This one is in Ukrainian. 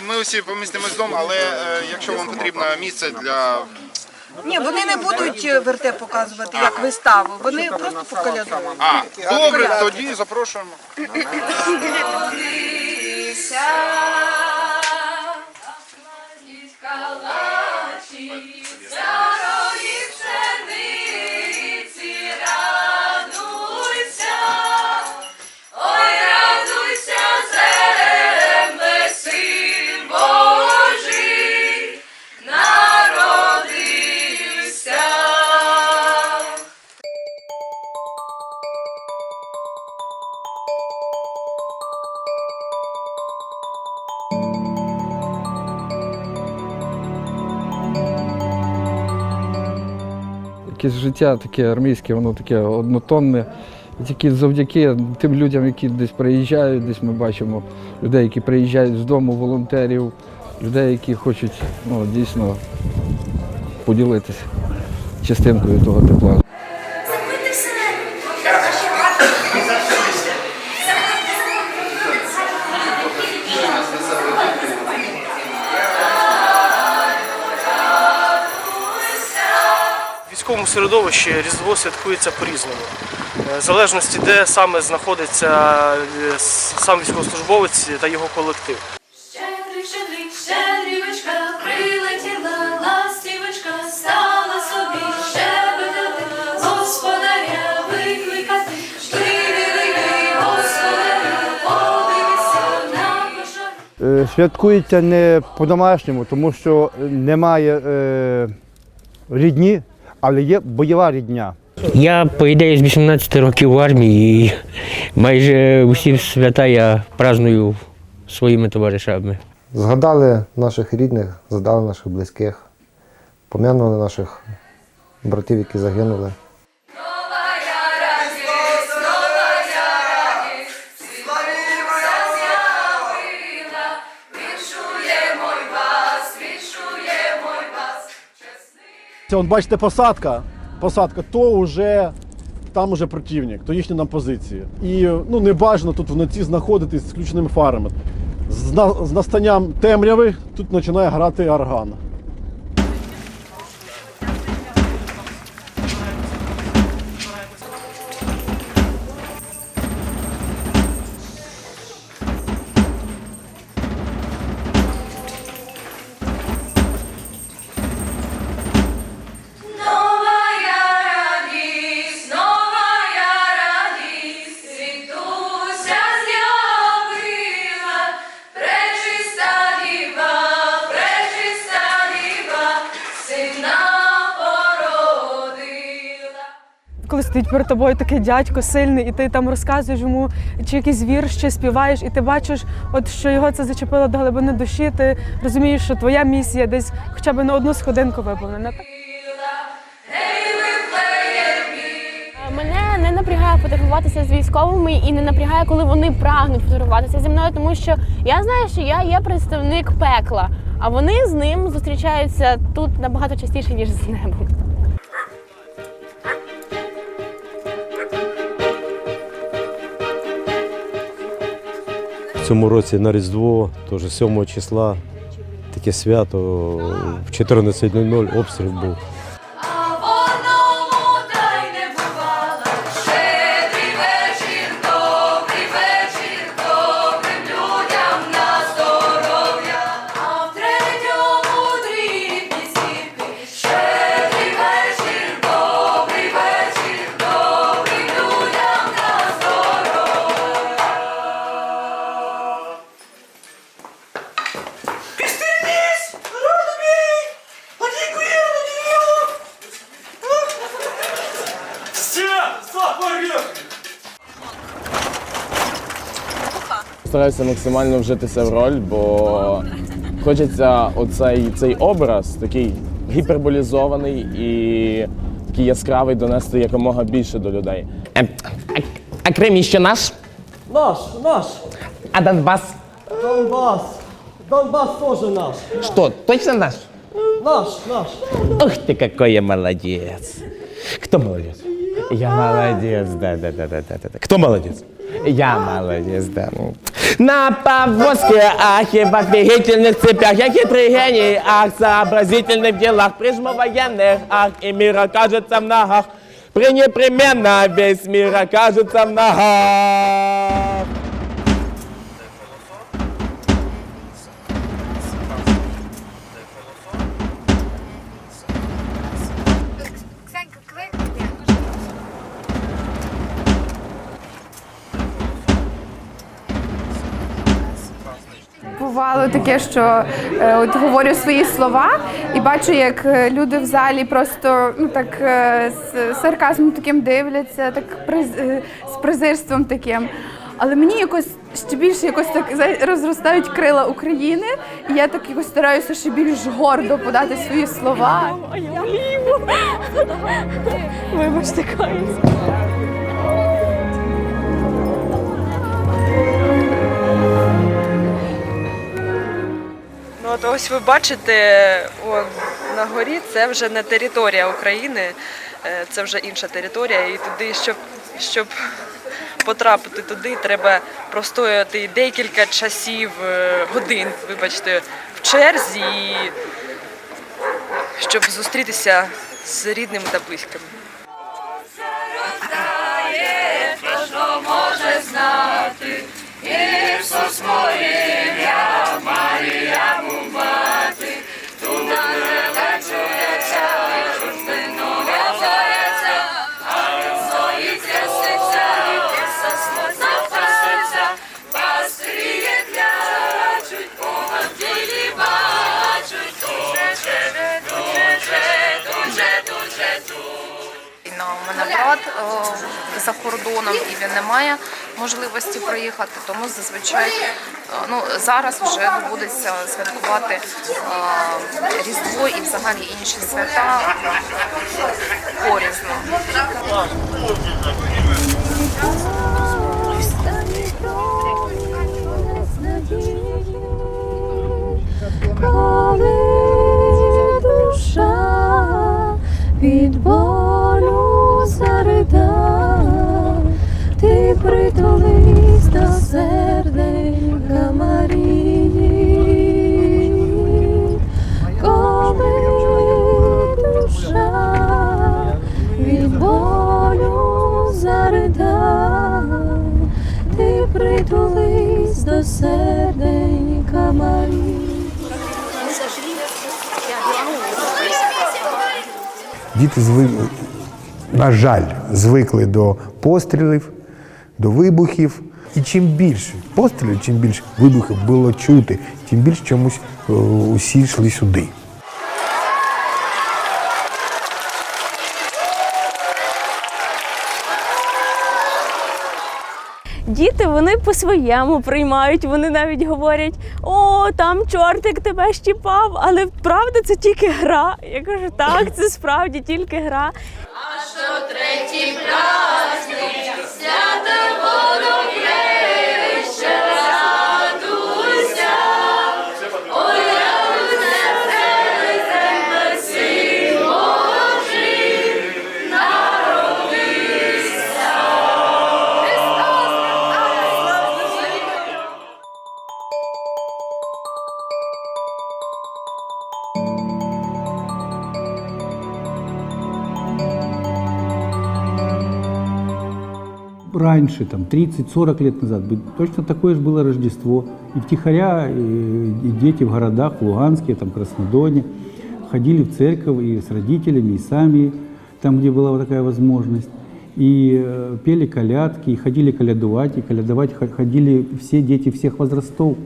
ми усі помістимось вдома, але е, якщо вам потрібно місце для Ні, вони не будуть верте вертеп показувати як виставу. Вони просто поколядують. а добре, тоді запрошуємо. Ой, Якесь життя таке армійське, воно таке однотонне. Тільки завдяки тим людям, які десь приїжджають, десь ми бачимо людей, які приїжджають з дому, волонтерів, людей, які хочуть ну, дійсно поділитися частинкою того тепла. В середовищі Різдво святкується по-різному. Е, В залежності, де саме знаходиться е, сам військовослужбовець та його колектив. Щедрик, щедрик, щедрівочка, прилетіла ластівочка, стала собі щебетати, господаря викликати, подивися на. Е, Святкується не по-домашньому, тому що немає е, рідні, але є бойова рідня. Я, по ідеї, з 18 років в армії і майже усі свята я праздную своїми товаришами. Згадали наших рідних, згадали наших близьких, пом'янули наших братів, які загинули. Це он, бачите, посадка. Посадка, то вже там уже противник, то їхні нам позиції. І ну не бажано тут вночі знаходитись з включеними фарами. З, на- з настанням темряви тут починає грати орган. Коли стоїть перед тобою такий дядько сильний, і ти там розказуєш йому чи якийсь вірш, чи співаєш, і ти бачиш, от що його це зачепило до глибини душі. Ти розумієш, що твоя місія десь хоча б на одну сходинку виповнена. Мене не напрягає фотографуватися з військовими і не напрягає, коли вони прагнуть фотографуватися зі мною, тому що я знаю, що я є представник пекла, а вони з ним зустрічаються тут набагато частіше ніж з небом. Цьому році на Різдво, теж 7 числа, таке свято, в 14.00 обстріл був. Стараюся максимально вжитися в роль, бо хочеться оцей цей образ, такий гіперболізований і такий яскравий, донести якомога більше до людей. А Крим ще наш? Наш, наш, А Донбас? Донбас. Донбас теж наш. Що, точно наш? Наш, наш. Ух ты, какой я молодец. Кто молодец? Я молодец, да, да, да, да, да, да. Кто молодец? Я молодец, да. Ну, На повозке, ах, и в офигительных цепях, я хитрый гений, ах, сообразительный в делах, прижму военных, ах, и мир окажется в ногах. Пренепременно весь мир окажется в ногах. Бувало таке, що е, от говорю свої слова і бачу, як е, люди в залі просто ну так е, з сарказмом таким дивляться, так приз- е, з презирством таким. Але мені якось ще більше якось так розростають крила України, і я так якось стараюся ще більш гордо подати свої слова. Вибачте, каюсь. От ось ви бачите, он, на горі це вже не територія України, е, це вже інша територія. І туди, щоб, щоб потрапити туди, треба простояти декілька часів, е, годин, вибачте, в черзі, щоб зустрітися з рідними та близькими. Може знати, Ісус моє ім'я, У мене брат за кордоном і він не має можливості приїхати, тому зазвичай ну, зараз вже доводиться святкувати Різдво і взагалі інші свята порізно. Притулись до серденька Марії, коли душа від болю зарида, ти притулись до серденька Марії. Діти звикли, на жаль, звикли до пострілів, до вибухів. І чим більше пострілів, чим більше вибухів було чути, тим більше чомусь е, усі йшли сюди. Діти вони по-своєму приймають, вони навіть говорять: о, там чортик тебе щіпав, але правда це тільки гра. Я кажу, так, це справді тільки гра. Що третій праздник, раньше, там 30-40 лет назад, бы точно такое же было Рождество. И втихаря, и, и дети в городах, в Луганске, там, Краснодоне, ходили в церковь и с родителями, и сами, там, где была вот такая возможность. И э, пели колядки, и ходили колядовать, и колядовать ходили все дети всех возрастов.